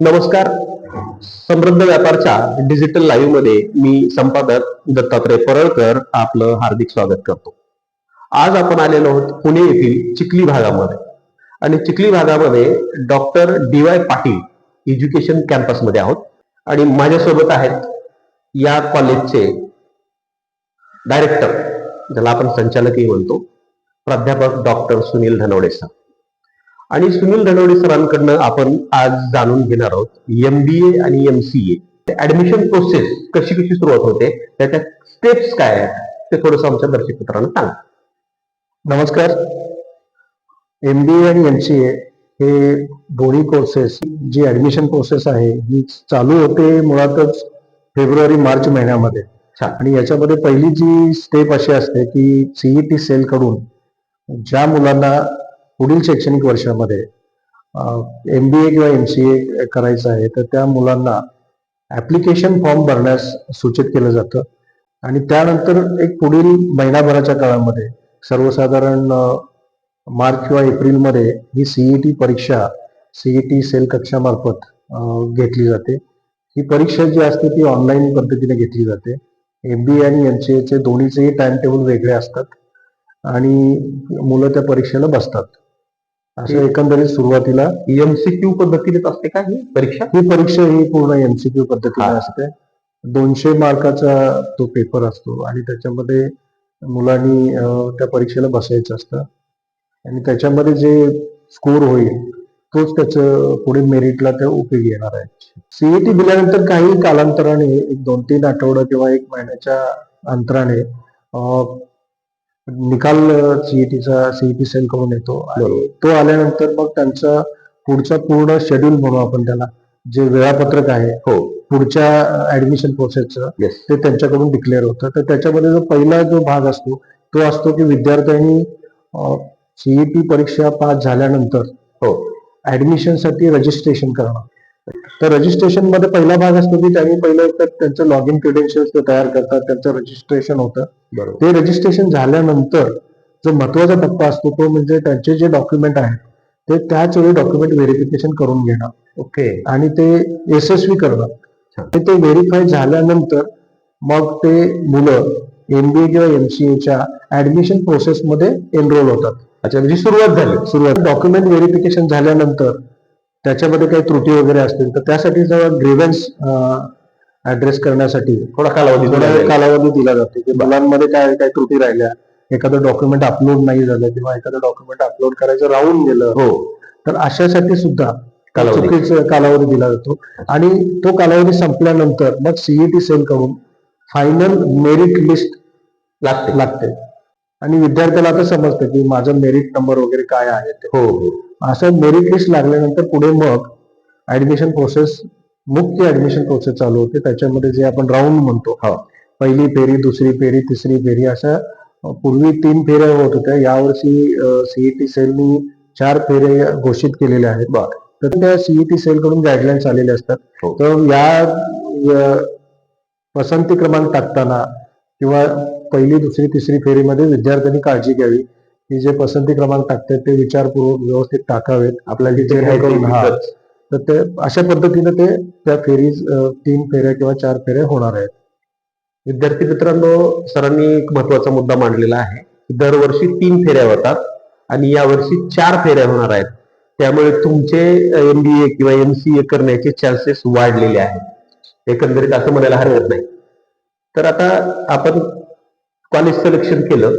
नमस्कार. समृद्ध व्यापारच्या डिजिटल लाईव्हमध्ये मी संपादक दत्तात्रय परळकर आपलं हार्दिक स्वागत करतो. आज आपण आलेलो आहोत पुणे येथील चिखली भागामध्ये. आणि चिखली भागामध्ये doctor D Y Patil education कॅम्पसमध्ये आहोत. आणि माझ्यासोबत आहेत या कॉलेजचे डायरेक्टर ज्याला आपण संचालकही म्हणतो प्राध्यापक डॉक्टर सुनील धनवडे सर आणि सुनील धनवडे सरांकडनं आपण आज जाणून घेणार आहोत एम बी ए आणि M C A admission process कशी कशी सुरुवात होते? त्याच्या स्टेप्स काय आहेत? ते थोडस आमच्या दर्शक मित्रांना सांगा. नमस्कार. एम बी ए आणि एम सी ए हे दोन्ही कोर्सेस जी ऍडमिशन प्रोसेस आहे ही चालू होते मुळातच फेब्रुवारी मार्च महिन्यामध्ये. आणि याच्यामध्ये पहिली जी स्टेप अशी असते की सीईटी सेल कडून ज्या मुलांना पुढील शैक्षणिक वर्षामध्ये एम बी ए किंवा एम सी ए करायचं आहे तर त्या मुलांना ऍप्लिकेशन फॉर्म भरण्यास सूचित केलं जातं. आणि त्यानंतर एक पुढील महिनाभराच्या काळामध्ये सर्वसाधारण मार्च किंवा एप्रिलमध्ये ही सीईटी परीक्षा सीईटी सेल कक्षामार्फत घेतली जाते. ही परीक्षा जी असते ती ऑनलाईन पद्धतीने घेतली जाते. एम बी ए आणि एम सी एचे दोन्हीचेही टाइम टेबल वेगळे असतात आणि मुलं त्या परीक्षेला बसतात. असं एकंदरीत सुरुवातीला एमसीक्यू पद्धतीनेच असते का ही परीक्षा? ही परीक्षा ही पूर्ण एमसीक्यू पद्धतीने. असते. दोनशे मार्काचा तो पेपर असतो आणि त्याच्यामध्ये मुलांनी त्या परीक्षेला बसायचं असतं. आणि त्याच्यामध्ये जे स्कोर होईल तोच त्याचं पुढे मेरिटला त्या उपयोगी येणार आहे. सीईटी दिल्यानंतर काही कालांतराने एक दोन तीन आठवडं किंवा एक महिन्याच्या अंतराने निकाल सीईटीचा सीईटी सेल कडून येतो. आणि तो आल्यानंतर मग त्यांचा पुढचा पूर्ण शेड्यूल म्हणू आपण त्याला जे वेळापत्रक आहे हो. पुढच्या ऍडमिशन प्रोसेसचं ते त्यांच्याकडून डिक्लेअर होतं. तर त्याच्यामध्ये जो पहिला जो भाग असतो तो असतो की विद्यार्थ्यांनी सीईटी परीक्षा पास झाल्यानंतर हो. ऍडमिशनसाठी रजिस्ट्रेशन करणं. तर रजिस्ट्रेशनमध्ये पहिला भाग असतो की त्यांनी पहिलं तर त्यांचं लॉग इन क्रिडेन्शियल्स तयार करतात त्यांचं रजिस्ट्रेशन होतं. ते रजिस्ट्रेशन झाल्यानंतर जो महत्त्वाचा टप्पा असतो तो म्हणजे त्यांचे जे डॉक्युमेंट आहेत ते त्याच वेळी डॉक्युमेंट व्हेरिफिकेशन करून घेणं. ओके. आणि ते यशस्वी करणं. ते व्हेरीफाय झाल्यानंतर मग ते मुलं एमबीए किंवा एमसीएच्या ऍडमिशन प्रोसेसमध्ये एनरोल होतात. अच्छा म्हणजे सुरुवात झाली. सुरुवात. डॉक्युमेंट व्हेरिफिकेशन झाल्यानंतर त्याच्यामध्ये काही त्रुटी वगैरे असतील तर त्यासाठी जेव्हा ग्रीव्हन्स ऍड्रेस करण्यासाठी थोडा कालावधी. कालावधी दिला जातो. की मुलांमध्ये काय काय त्रुटी राहिल्या एखादं डॉक्युमेंट अपलोड नाही झालं किंवा एखादं डॉक्युमेंट अपलोड करायचं राहून गेलं हो. तर अशासाठी सुद्धा कालावधी. चुकीचा कालावधी दिला जातो. आणि तो कालावधी संपल्यानंतर मग सीईटी सेल कडून फायनल मेरिट लिस्ट लागते. लागते. आणि विद्यार्थ्याला आता समजतं की माझं मेरिट नंबर वगैरे काय आहे ते. हो हो. असं मेरिट लिस्ट लागल्यानंतर पुढे मग ऍडमिशन प्रोसेस मुख्य ऍडमिशन प्रोसेस चालू होते. त्याच्यामध्ये जे आपण राऊंड म्हणतो. हो. पहिली फेरी दुसरी फेरी तिसरी फेरी अशा पूर्वी तीन फेऱ्या होत होत्या. यावर्षी सीईटी सेलनी चार फेऱ्या घोषित केलेल्या आहेत. तर त्या सीईटी सेल कडून गाईडलाईन्स आलेले असतात. हो. तर या पसंती क्रमांक टाकताना किंवा पहिली दुसरी तिसरी फेरीमध्ये विद्यार्थ्यांनी काळजी घ्यावी. की जे पसंती क्रमांक टाकतात ते विचारपूर्वक व्यवस्थित टाकावेत. आपल्याला हा, घ्यायचं तर ते अशा पद्धतीने ते त्या फेरीज तीन फेऱ्या किंवा चार फेऱ्या होणार आहेत. विद्यार्थी मित्रांनो सरांनी एक महत्त्वाचा मुद्दा मांडलेला आहे. दरवर्षी तीन फेऱ्या होतात आणि यावर्षी चार फेऱ्या होणार आहेत. त्यामुळे तुमचे एम बी ए किंवा एम सी ए करण्याचे चान्सेस वाढलेले आहेत. एकंदरीत असं म्हणायला हरकत नाही. तर आता आपण कॉलेज सिलेक्शन केलं.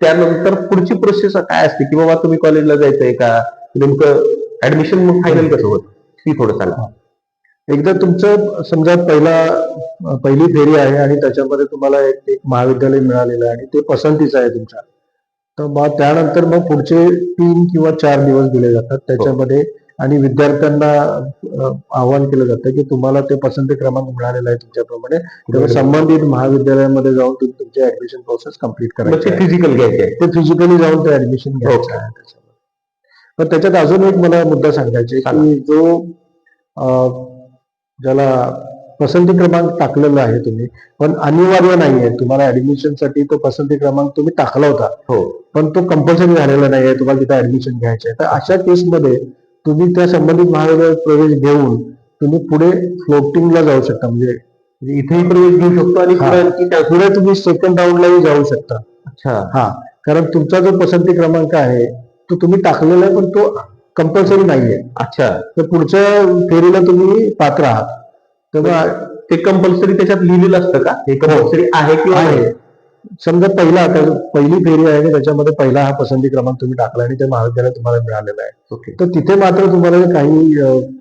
त्यानंतर पुढची प्रोसेस काय असते? की बाबा तुम्ही कॉलेजला जायचंय का? नेमकं ऍडमिशन मग फायनल कसं होतं ती थोडं सांगा. एकदा तुमचं समजा पहिला पहिली फेरी आहे आणि त्याच्यामध्ये तुम्हाला एक एक महाविद्यालय मिळालेलं आहे आणि ते पसंतीचं आहे तुमच्या. तर मग त्यानंतर मग पुढचे तीन किंवा चार दिवस दिले जातात. त्याच्यामध्ये आणि विद्यार्थ्यांना आवाहन केलं जातं की तुम्हाला ते पसंती क्रमांक मिळालेला आहे तुमच्याप्रमाणे. तेव्हा संबंधित महाविद्यालयामध्ये जाऊन तुम्ही तुमची ऍडमिशन प्रोसेस कंप्लीट करायची. फिजिकल घ्यायचे ते फिजिकली जाऊन ते ऍडमिशन घ्यायचं Okay. आहे त्याच्यामध्ये. पण त्याच्यात अजून एक मला मुद्दा सांगायचा. की जो ज्याला पसंती क्रमांक टाकलेला आहे तुम्ही पण अनिवार्य नाहीये. तुम्हाला ऍडमिशनसाठी तो पसंती क्रमांक तुम्ही टाकला होता. हो. पण तो कंपल्सरी झालेला नाहीये. तुम्हाला तिथे ऍडमिशन घ्यायचं आहे. तर अशा केसमध्ये तुम्ही त्या संबंधित महाविद्यालयात प्रवेश घेऊन तुम्ही पुढे फ्लोटिंगला जाऊ शकता. म्हणजे म्हणजे इथेही प्रवेश घेऊ शकतो आणि हा. पुढे आणखी त्या- पुढे तुम्ही सेकंड राऊंडलाही जाऊ शकता. अच्छा. हा. कारण तुमचा जो पसंती क्रमांक आहे तो तुम्ही टाकलेला आहे पण तो कंपल्सरी नाहीये. अच्छा. तर पुढच्या फेरीला तुम्ही पात्र आहात. तेव्हा ते कंपल्सरी त्याच्यात लिहिलेलं असतं का? हे कंपल्सरी आहे किंवा आहे. नाही समजा पहिला पहिली फेरी आहे की त्याच्यामध्ये पहिला हा पसंती क्रमांक तुम्ही टाकला आणि ते महाविद्यालय तुम्हाला मिळालेलं आहे. तर तिथे मात्र तुम्हाला काही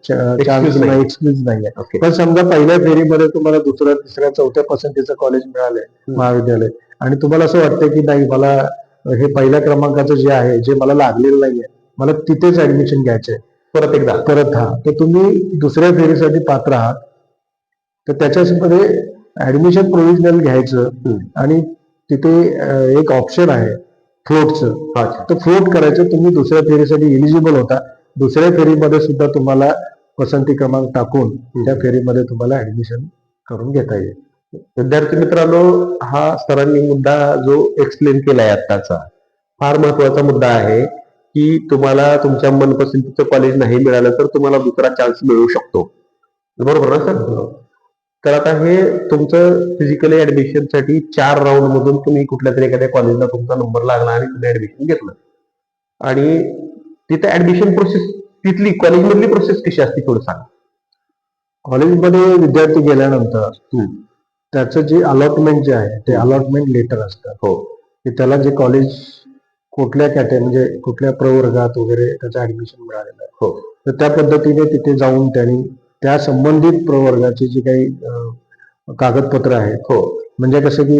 चान्स नाही. नाही एक्सक्यूज नाहीये ओके. पण समजा पहिल्या फेरीमध्ये तुम्हाला दुसऱ्या तिसऱ्या चौथ्या पसंतीचं कॉलेज मिळालंय. महाविद्यालय. आणि तुम्हाला असं वाटतं की नाही मला हे पहिल्या क्रमांकाचं जे आहे जे मला लागलेलं नाहीये मला तिथेच ऍडमिशन घ्यायचंय. परत एकदा. परत हा. तर तुम्ही दुसऱ्या फेरीसाठी पात्र आहात. तर त्याच्यामध्ये ऍडमिशन प्रोव्हिजनल घ्यायचं. आणि तिथे एक ऑप्शन आहे फ्लोटचं तर फ्लोट करायचं तुम्ही दुसऱ्या फेरीसाठी इलिजिबल होता. दुसऱ्या फेरीमध्ये सुद्धा तुम्हाला पसंती क्रमांक टाकून त्या फेरीमध्ये तुम्हाला ऍडमिशन करून घेता येईल. विद्यार्थी मित्रांनो हा सरांनी मुद्दा जो एक्सप्लेन केलाय आत्ताचा फार महत्त्वाचा मुद्दा आहे की तुम्हाला तुमच्या मनपसंतीचं कॉलेज नाही मिळालं तर तुम्हाला दुसरा चान्स मिळू शकतो. बरोबर ना सर? तर आता हे तुमचं फिजिकली ऍडमिशनसाठी चार राऊंड मधून तुम्ही कुठल्या तरी एखाद्या कॉलेजला तुमचा नंबर लागला आणि तुम्ही ऍडमिशन घेतलं. आणि तिथे ऍडमिशन प्रोसेस तिथली कॉलेजमधली प्रोसेस कशी असते थोडं सांग. कॉलेजमध्ये विद्यार्थी गेल्यानंतर त्याचं जे अलॉटमेंट जे आहे ते अलॉटमेंट लेटर असतं. हो. की त्याला जे कॉलेज कुठल्या कॅटे म्हणजे कुठल्या प्रवर्गात वगैरे त्याचं ऍडमिशन मिळालेलं आहे. हो. तर त्या पद्धतीने तिथे जाऊन त्यांनी त्या संबंधित प्रवर्गाची जी काही कागदपत्र आहेत हो म्हणजे कसं की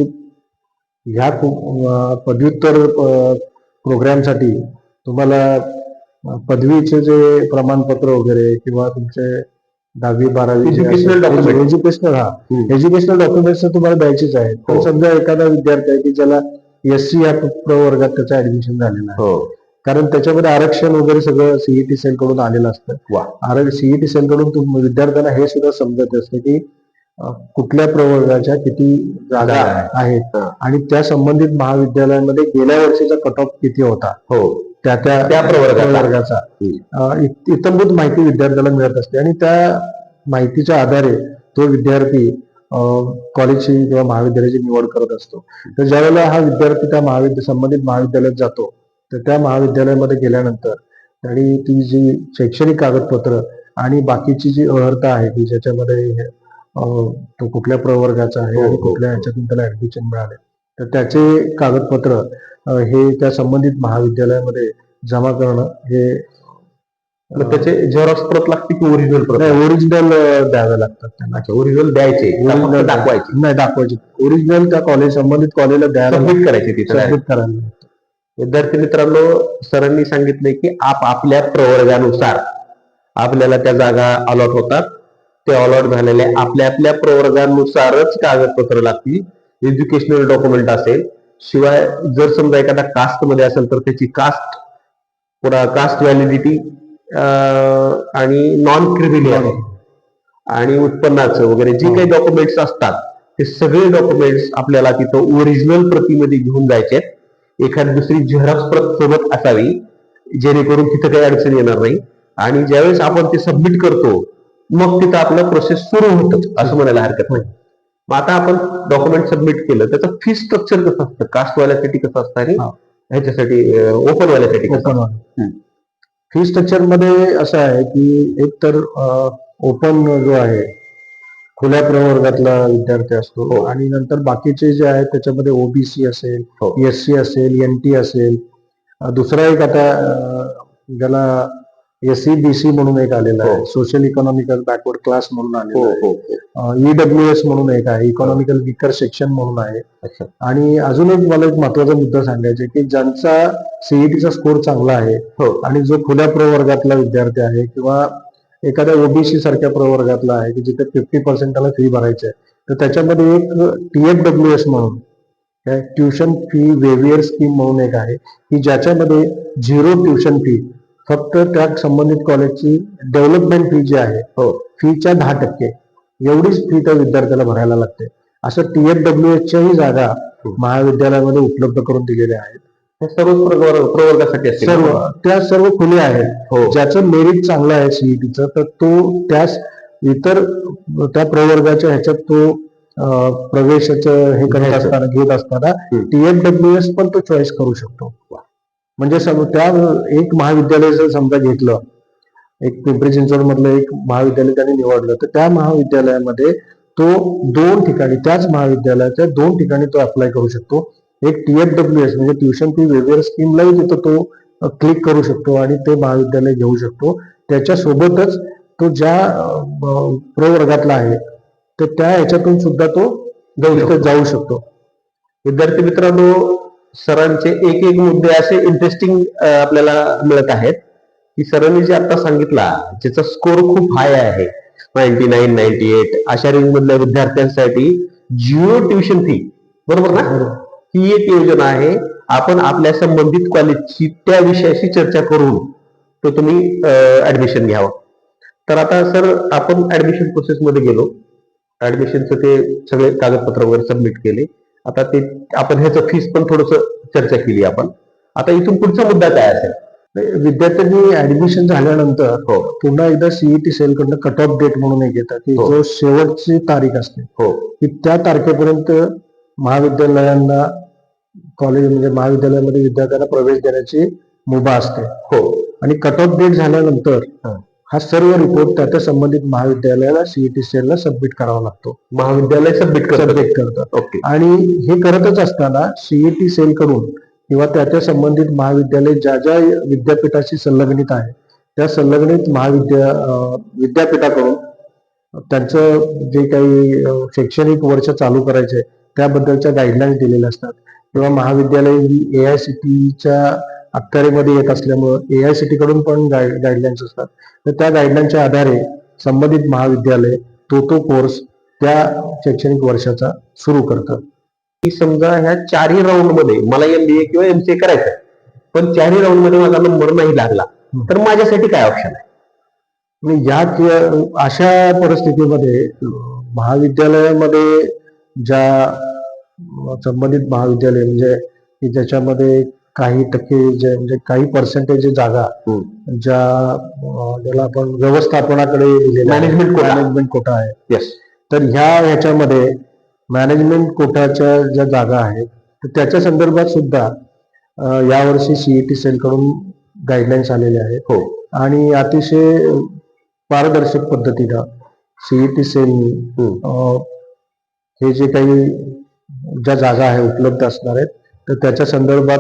ह्या पदव्युत्तर प्रोग्रामसाठी तुम्हाला पदवीचे जे प्रमाणपत्र वगैरे किंवा तुमचे दहावी बारावी document. एज्युकेशनल हा हम्म. एज्युकेशनल डॉक्युमेंट्स तुम्हाला द्यायचेच आहेत पण हो. समजा एखादा विद्यार्थी आहे की ज्याला एस सी या प्रवर्गात त्याचं ऍडमिशन झालेलं आहे हो कारण त्याच्यामध्ये आरक्षण वगैरे सगळं सीईटी सेल कडून आलेलं असतं. सीईटी सेल कडून तुम- विद्यार्थ्यांना हे सुद्धा समजत असतं की कुठल्या प्रवर्गाच्या किती जागा आहेत. आणि त्या संबंधित महाविद्यालयामध्ये गेल्या वर्षीचा कट ऑफ किती होता? हो. त्या त्या त्या प्रवर्गाचा. प्रवर्गाचा. अं, इत- इत्थंभूत माहिती विद्यार्थ्याला मिळत असते आणि त्या माहितीच्या आधारे तो विद्यार्थी कॉलेजची किंवा महाविद्यालयाची निवड करत असतो. तर ज्यावेळेला हा विद्यार्थी त्या महाविद्या संबंधित महाविद्यालयात जातो तर त्या महाविद्यालयामध्ये गेल्यानंतर आणि ती जी शैक्षणिक कागदपत्र आणि बाकीची जी अर्हता आहे की ज्याच्यामध्ये तो कुठल्या प्रवर्गाचा आहे हो, आणि हो, कुठल्या. ह्याच्यातून त्याला ऍडमिशन मिळाले. तर त्याचे कागदपत्र हे त्या संबंधित महाविद्यालयामध्ये जमा करणं हे त्याचे झेरॉक्स प्रत लागते की ओरिजिनल प्रत? ओरिजिनल द्यावे लागतात त्यांना. ओरिजिनल द्यायचे दाखवायचे. नाही दाखवायचे. ओरिजिनल त्या कॉलेज संबंधित कॉलेजला द्यायला सबमिट करायचे. सबमिट करायला. विद्यार्थी मित्रांनो सरांनी सांगितले की आप आपल्या प्रवर्गानुसार आपल्याला त्या जागा अलॉट होतात. ते अलॉट झालेल्या आपल्या आपल्या प्रवर्गानुसारच कागदपत्र लागतील. एज्युकेशनल डॉक्युमेंट असेल. शिवाय जर समजा एखादा कास्टमध्ये असेल तर त्याची कास्ट पुन्हा कास्ट व्हॅलिडिटी आणि नॉन क्रिमिनल आणि उत्पन्नाचं वगैरे जे काही डॉक्युमेंट्स असतात ते सगळे डॉक्युमेंट्स आपल्याला तिथं ओरिजिनल प्रतीमध्ये घेऊन जायचे एखादी दुसरी झेरॉक्स प्रत सोबत असावी जेणेकरून तिथं काही अडचण येणार नाही. आणि ज्यावेळेस आपण ते सबमिट करतो मग तिथं आपलं प्रोसेस सुरू होतं असं म्हणायला हरकत नाही. मग आता आपण डॉक्युमेंट सबमिट केलं त्याचं फी स्ट्रक्चर कसं असतं? कास्टवाल्यासाठी कसं असतं आणि. ह्याच्यासाठी ओपन वाल्यासाठी कसं. फी स्ट्रक्चरमध्ये असं आहे की एक तर ओपन जो आहे खुल्या प्रवर्गातला विद्यार्थी असतो हो. आणि नंतर बाकीचे जे आहेत त्याच्यामध्ये ओबीसी असेल हो. एस सी असेल एन टी असेल दुसरा एक आता ज्याला एस सी बी सी म्हणून एक आलेला आहे हो. सोशल इकॉनॉमिकल बॅकवर्ड क्लास म्हणून हो आलेला आहे हो हो. ईडब्ल्यू एस म्हणून एक आहे इकॉनॉमिकल विकर सेक्शन म्हणून आहे आणि अजून एक मला एक महत्त्वाचा मुद्दा सांगायचा आहे की ज्यांचा सीईटीचा स्कोर चांगला आहे हो आणि जो खुल्या प्रवर्गातला विद्यार्थी आहे किंवा एखाद्या ओबीसी सारख्या प्रवर्गातला आहे की जिथे फिफ्टी पर्सेंट त्याला फी भरायची आहे. तर त्याच्यामध्ये एक टी एफ डब्ल्यू एस म्हणून काय ट्युशन फी वेवियर स्कीम म्हणून एक आहे की ज्याच्यामध्ये झिरो ट्युशन फी फक्त त्या संबंधित कॉलेजची डेव्हलपमेंट फी जी आहे हो. फीच्या दहा टक्के एवढीच फी त्या विद्यार्थ्याला भरायला लागते. असं टी एफ डब्ल्यू एसच्याही जागा महाविद्यालयामध्ये उपलब्ध करून दिलेल्या आहेत. हे सर्व प्रवर्ग- प्रवर्गासाठी असतील. सर्व त्या सर्व खुले आहेत. हो. ज्याचं मेरिट चांगलं आहे सीईटीचं तर तो त्या इतर त्या प्रवर्गाच्या ह्याच्यात तो प्रवेशाचं हे करत. असताना घेत असताना हम्म. टीएफडब्ल्यू एस पण तो चॉईस करू शकतो. म्हणजे त्या एक महाविद्यालय जर समजा घेतलं एक पिंपरी चिंचवड मधलं एक महाविद्यालय त्यांनी निवडलं तर त्या महाविद्यालयामध्ये तो दोन ठिकाणी त्याच महाविद्यालयाच्या दोन ठिकाणी तो अप्लाय करू शकतो. एक टीएफडब्ल्यू एस म्हणजे ट्युशन फी वेगवेगळ्या स्कीमलाही तिथं तो क्लिक करू शकतो आणि ते महाविद्यालय घेऊ शकतो. त्याच्यासोबतच तो ज्या प्रवर्गातला आहे तर त्या ह्याच्यातून सुद्धा तो जाऊ शकतो. विद्यार्थी मित्रांनो सरांचे एक एक मुद्दे असे इंटरेस्टिंग आपल्याला मिळत आहेत. की सरांनी जे आता सांगितला ज्याचा स्कोर खूप हाय आहे नाईन्टी नाईन नाईन्टी एट अशा रेंज मधल्या विद्यार्थ्यांसाठी जिओ ट्युशन फी बरोबर ना? ही एक योजना आहे. आपण आपल्या संबंधित कॉलेजची त्या विषयाशी चर्चा करून तो तुम्ही ऍडमिशन घ्यावं. तर आता सर आपण ऍडमिशन प्रोसेस मध्ये गेलो. ऍडमिशनचं ते सगळे कागदपत्र वगैरे सबमिट केले. आता ते आपण ह्याचं फीस पण थोडस चर्चा केली आपण. आता इथून पुढचा मुद्दा काय असेल? विद्यार्थ्यांनी ऍडमिशन झाल्यानंतर हो. पुन्हा एकदा सीईटी सेल कडनं कट ऑफ डेट म्हणून एक येतं की हो. जो शेवटची तारीख असते हो. की त्या तारखेपर्यंत महाविद्यालयांना कॉलेज म्हणजे महाविद्यालयामध्ये विद्यार्थ्यांना प्रवेश देण्याची मुभा असते. हो. आणि कट ऑफ डेट झाल्यानंतर हा. सर्व रिपोर्ट त्या त्या संबंधित महाविद्यालयाला सीईटी सेलला सबमिट करावा लागतो. महाविद्यालय सबमिट सबमिट करतात. ओके आणि हे करतच असताना सीईटी सेल कडून किंवा त्या त्या संबंधित महाविद्यालय ज्या ज्या विद्यापीठाशी संलग्नित आहे त्या संलग्नित महाविद्या विद्यापीठाकडून त्यांचं जे काही शैक्षणिक वर्ष चालू करायचे त्याबद्दलच्या गाईडलाईन्स दिलेल्या असतात. किंवा महाविद्यालय ही ए आय सी टीच्या अखत्यारीमध्ये येत असल्यामुळं ए आय सी टी कडून पण गाईडलाईन्स असतात. तर त्या गाईडलाईनच्या आधारे संबंधित महाविद्यालय तो तो कोर्स त्या शैक्षणिक वर्षाचा सुरू करतात की समजा ह्या चारही राऊंडमध्ये मला एमबीए किंवा एमसीए करायचं आहे पण चारही राऊंडमध्ये माझा नंबर नाही लागला तर माझ्यासाठी काय ऑप्शन आहे? या अशा परिस्थितीमध्ये महाविद्यालयामध्ये ज्या संबंधित महाविद्यालय म्हणजे की ज्याच्यामध्ये काही टक्के जे म्हणजे काही पर्सेंटेज जागा ज्या ज्याला आपण व्यवस्थापनाकडे quota. मॅनेजमेंट कोटा आहे. येस तर ह्या ह्याच्यामध्ये मॅनेजमेंट कोटाच्या ज्या जागा आहेत तर त्याच्या संदर्भात सुद्धा यावर्षी सीईटी सेल कडून गाईडलाईन्स आलेले आहेत. हो. आणि अतिशय पारदर्शक पद्धतीनं सीईटी हम्म. अं, हे जे काही ज्या जागा आहे उपलब्ध असणार आहेत तर त्याच्या संदर्भात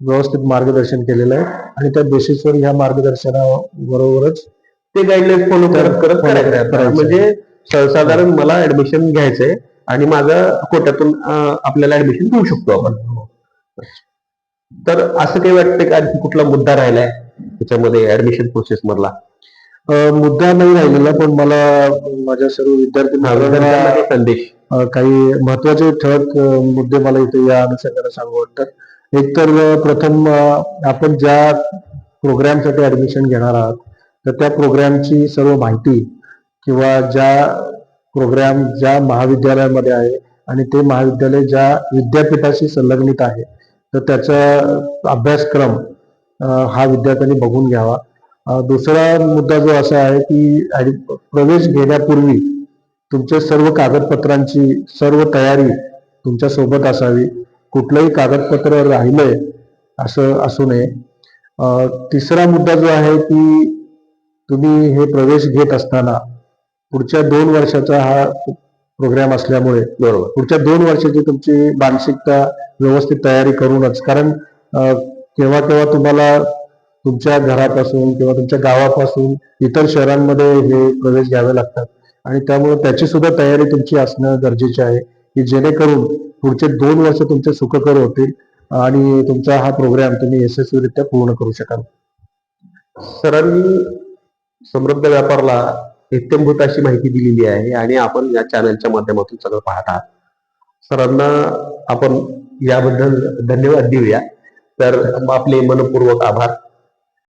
व्यवस्थित मार्गदर्शन केलेलं आहे. आणि त्या बेसिसवर ह्या मार्गदर्शनाबरोबरच ते गाईडलाईन फॉलो करत करत करायचं. म्हणजे सर्वसाधारण मला ऍडमिशन घ्यायचंय आणि माझा कोट्यातून आपल्याला ऍडमिशन घेऊ शकतो आपण. तर असं काही वाटतं का? आणखी कुठला मुद्दा राहिलाय त्याच्यामध्ये ऍडमिशन प्रोसेस मधला? मुद्दा नाही राहिलेला पण मला माझ्या सर्व विद्यार्थी संदेश. काही महत्त्वाचे ठळक मुद्दे मला इथे या अनुषंगाने सांगू वाटतात. एक तर प्रथम आपण ज्या प्रोग्रामसाठी ऍडमिशन घेणार आहात तर त्या प्रोग्रामची सर्व माहिती किंवा ज्या प्रोग्राम ज्या महाविद्यालयामध्ये आहे आणि ते महाविद्यालय ज्या विद्यापीठाशी संलग्नित आहे तर त्याचा अभ्यासक्रम हा विद्यार्थ्यांनी बघून घ्यावा. दुसरा मुद्दा जो असा आहे की प्रवेश घेण्यापूर्वी तुमच्या सर्व कागदपत्रांची सर्व तयारी तुमच्यासोबत असावी. कुठलंही कागदपत्र राहिलंय असं असू नये. तिसरा मुद्दा जो आहे की तुम्ही हे प्रवेश घेत असताना पुढच्या दोन वर्षाचा हा प्रोग्राम असल्यामुळे बरोबर. पुढच्या दोन वर्षाची तुमची मानसिकता व्यवस्थित तयारी करूनच कारण केव्हा केव्हा तुम्हाला तुमच्या घरापासून किंवा तुमच्या गावापासून इतर शहरांमध्ये हे प्रवेश घ्यावे लागतात. आणि त्यामुळे त्याची सुद्धा तयारी तुमची असणं गरजेचे आहे की जेणेकरून पुढचे दोन वर्ष तुमचे सुखकर होतील आणि तुमचा हा प्रोग्राम तुम्ही यशस्वीरित्या पूर्ण करू शकाल. सरांनी समृद्ध व्यापारला इत्यंभूत अशी माहिती दिलेली आहे आणि आपण या चॅनलच्या माध्यमातून सगळं पाहत आहात. सरांना आपण याबद्दल धन्यवाद देऊया. तर आपले मनपूर्वक आभार.